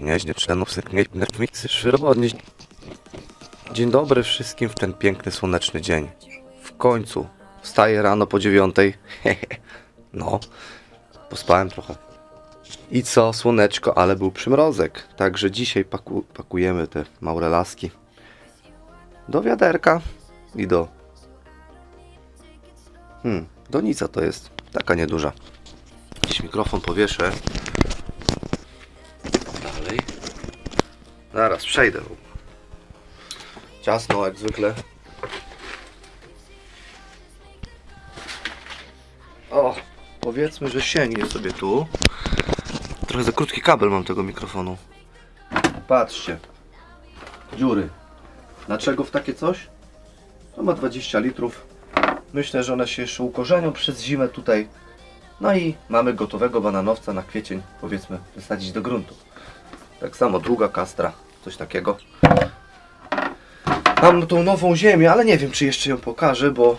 Gnieźnie czlenów przyrodni. Dzień dobry wszystkim w ten piękny, słoneczny dzień. W końcu wstaję rano po dziewiątej. no, pospałem trochę. I co, słoneczko, ale był przymrozek. Także dzisiaj paku pakujemy te małe laski do wiaderka i do... Hmm, donica to jest. Taka nieduża. Gdzieś mikrofon powieszę. Zaraz przejdę. Ciasno jak zwykle. O, powiedzmy, że sięgnie sobie tu. Trochę za krótki kabel mam tego mikrofonu. Patrzcie. Dziury. Dlaczego w takie coś? To ma 20 litrów. Myślę, że one się jeszcze ukorzenią przez zimę tutaj. No i mamy gotowego bananowca na kwiecień, powiedzmy, wysadzić do gruntu. Tak samo druga kastra, coś takiego. Mam tą nową ziemię, ale nie wiem, czy jeszcze ją pokażę, bo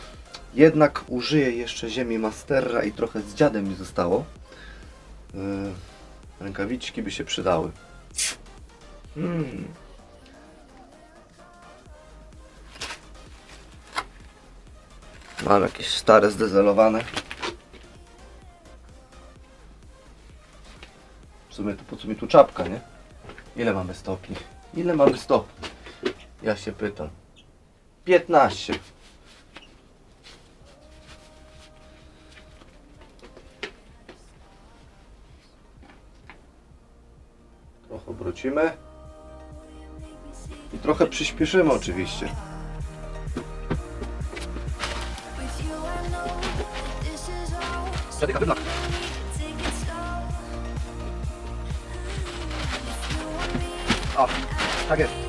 jednak użyję jeszcze ziemi Masterra i trochę z dziadem mi zostało. Yy, rękawiczki by się przydały. Hmm. Mam jakieś stare, zdezelowane. W sumie to po co mi tu czapka, nie? Ile mamy stopni? Ile mamy stopni? Ja się pytam. 15. Trochę obrócimy. I trochę przyspieszymy oczywiście. With Be yours.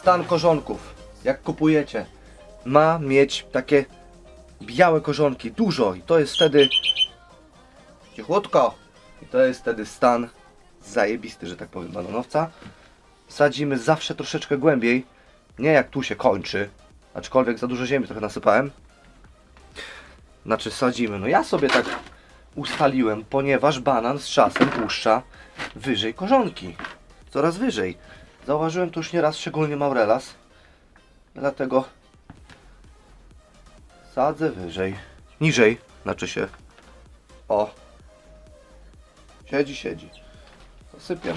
Stan korzonków, jak kupujecie, ma mieć takie białe korzonki, dużo i to jest wtedy cichutko i to jest wtedy stan zajebisty, że tak powiem, bananowca. Sadzimy zawsze troszeczkę głębiej, nie jak tu się kończy, aczkolwiek za dużo ziemi trochę nasypałem. Znaczy sadzimy, no ja sobie tak ustaliłem, ponieważ banan z czasem puszcza wyżej korzonki, coraz wyżej. Zauważyłem to już nieraz, szczególnie Maurelas. Dlatego sadzę wyżej. Niżej, znaczy się. O. Siedzi, siedzi. Zasypiam.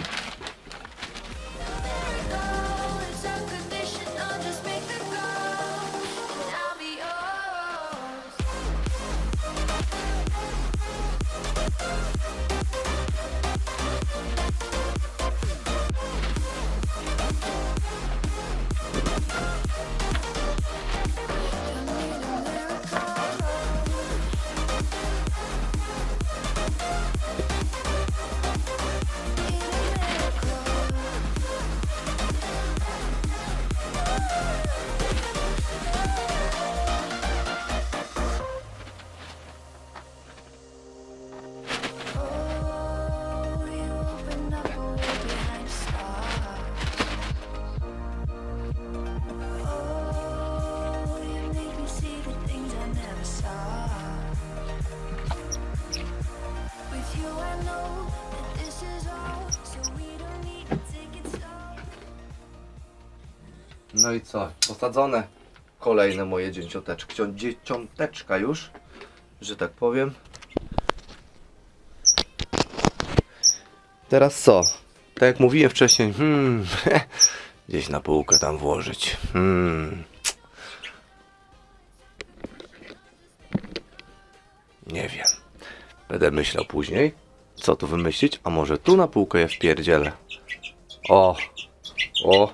No i co? Posadzone kolejne moje dzieciąteczki. Cio- Dzieciąteczka już, że tak powiem. Teraz co? Tak jak mówiłem wcześniej, hmm, gdzieś na półkę tam włożyć. Hmm. Nie wiem. Będę myślał później, co tu wymyślić, a może tu na półkę je wpierdzielę. O, o,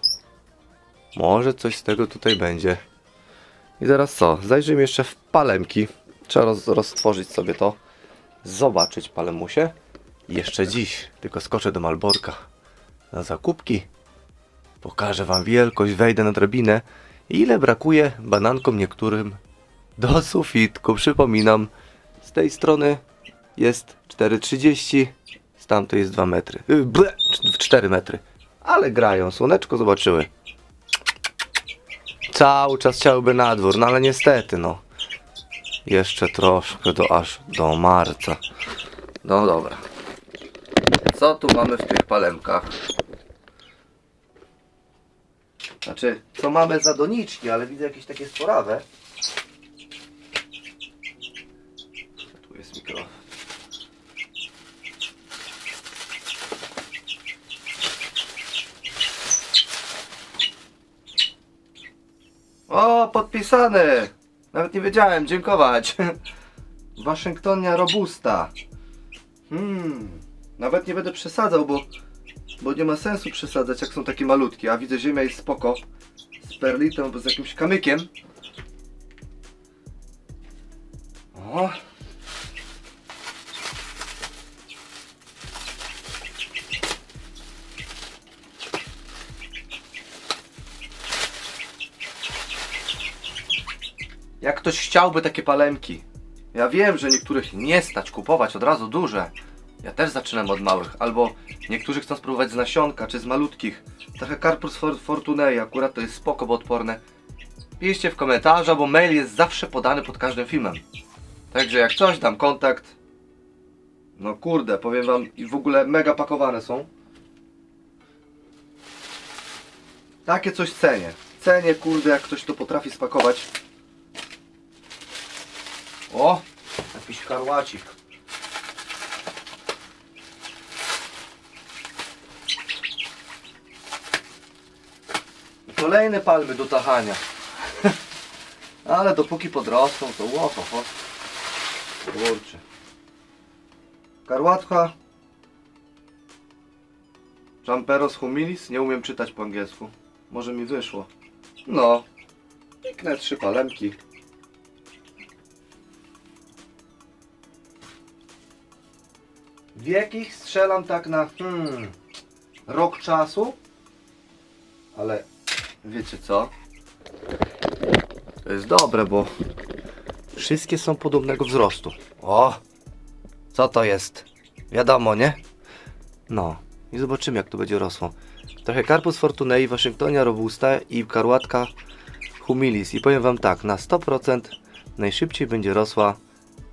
może coś z tego tutaj będzie. I teraz co? Zajrzyjmy jeszcze w palemki. Trzeba roz, roztworzyć sobie to. Zobaczyć palemusie. Jeszcze dziś. Tylko skoczę do Malborka. Na zakupki. Pokażę wam wielkość, wejdę na drabinę. Ile brakuje banankom niektórym do sufitku. Przypominam, z tej strony jest 4,30, z tamtej jest 2 metry. Yy, ble, 4 metry. Ale grają, słoneczko zobaczyły. Cały czas chciałyby na dwór, no ale niestety, no. Jeszcze troszkę do aż do marca. No dobra. Co tu mamy w tych palemkach? Znaczy, co mamy za doniczki, ale widzę jakieś takie sporawe. Tu jest mikro. O, podpisany! Nawet nie wiedziałem, dziękować. Waszyngtonia Robusta. Hmm, nawet nie będę przesadzał, bo, bo nie ma sensu przesadzać, jak są takie malutkie. A widzę, ziemia jest spoko. Z perlitą albo z jakimś kamykiem. O. Jak ktoś chciałby takie palemki. Ja wiem, że niektórych nie stać kupować od razu duże. Ja też zaczynam od małych. Albo niektórzy chcą spróbować z nasionka, czy z malutkich. Trochę Carpus for Fortunei, akurat to jest spoko, bo odporne. Piszcie w komentarzu, bo mail jest zawsze podany pod każdym filmem. Także jak coś, dam kontakt. No kurde, powiem wam, i w ogóle mega pakowane są. Takie coś cenię. Cenię, kurde, jak ktoś to potrafi spakować. O! Jakiś karłacik. Kolejne palmy do tachania. Ale dopóki podrosną, to łopo, ho. Kurczę. Karłatka. Champeros humilis. Nie umiem czytać po angielsku. Może mi wyszło. No. Piknę trzy palemki. Wiekich strzelam tak na hmm, rok czasu. Ale wiecie co? To jest dobre, bo wszystkie są podobnego wzrostu. O! Co to jest? Wiadomo, nie? No. I zobaczymy jak to będzie rosło. Trochę Carpus Fortunei, Waszyngtonia Robusta i Karłatka Humilis. I powiem wam tak, na 100% najszybciej będzie rosła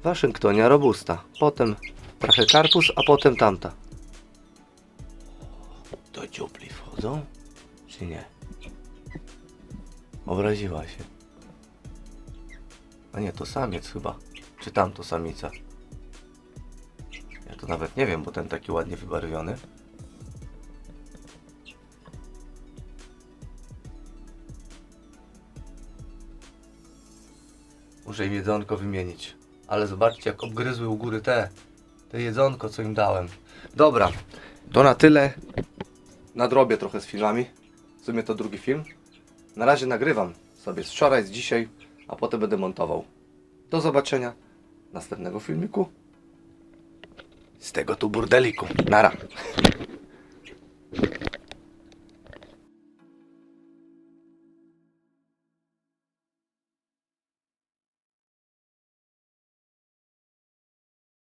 Waszyngtonia Robusta. Potem trochę Carpus, a potem tamta. Do dziupli wchodzą? Czy nie? Obraziła się. A nie, to samiec chyba. Czy tam to samica? Ja to nawet nie wiem, bo ten taki ładnie wybarwiony. Muszę im jedzonko wymienić. Ale zobaczcie, jak obgryzły u góry te jedzonko, co im dałem. Dobra, to na tyle. Nadrobię trochę z filmami. W sumie to drugi film. Na razie nagrywam sobie z wczoraj, z dzisiaj, a potem będę montował. Do zobaczenia następnego filmiku. Z tego tu burdeliku. Nara.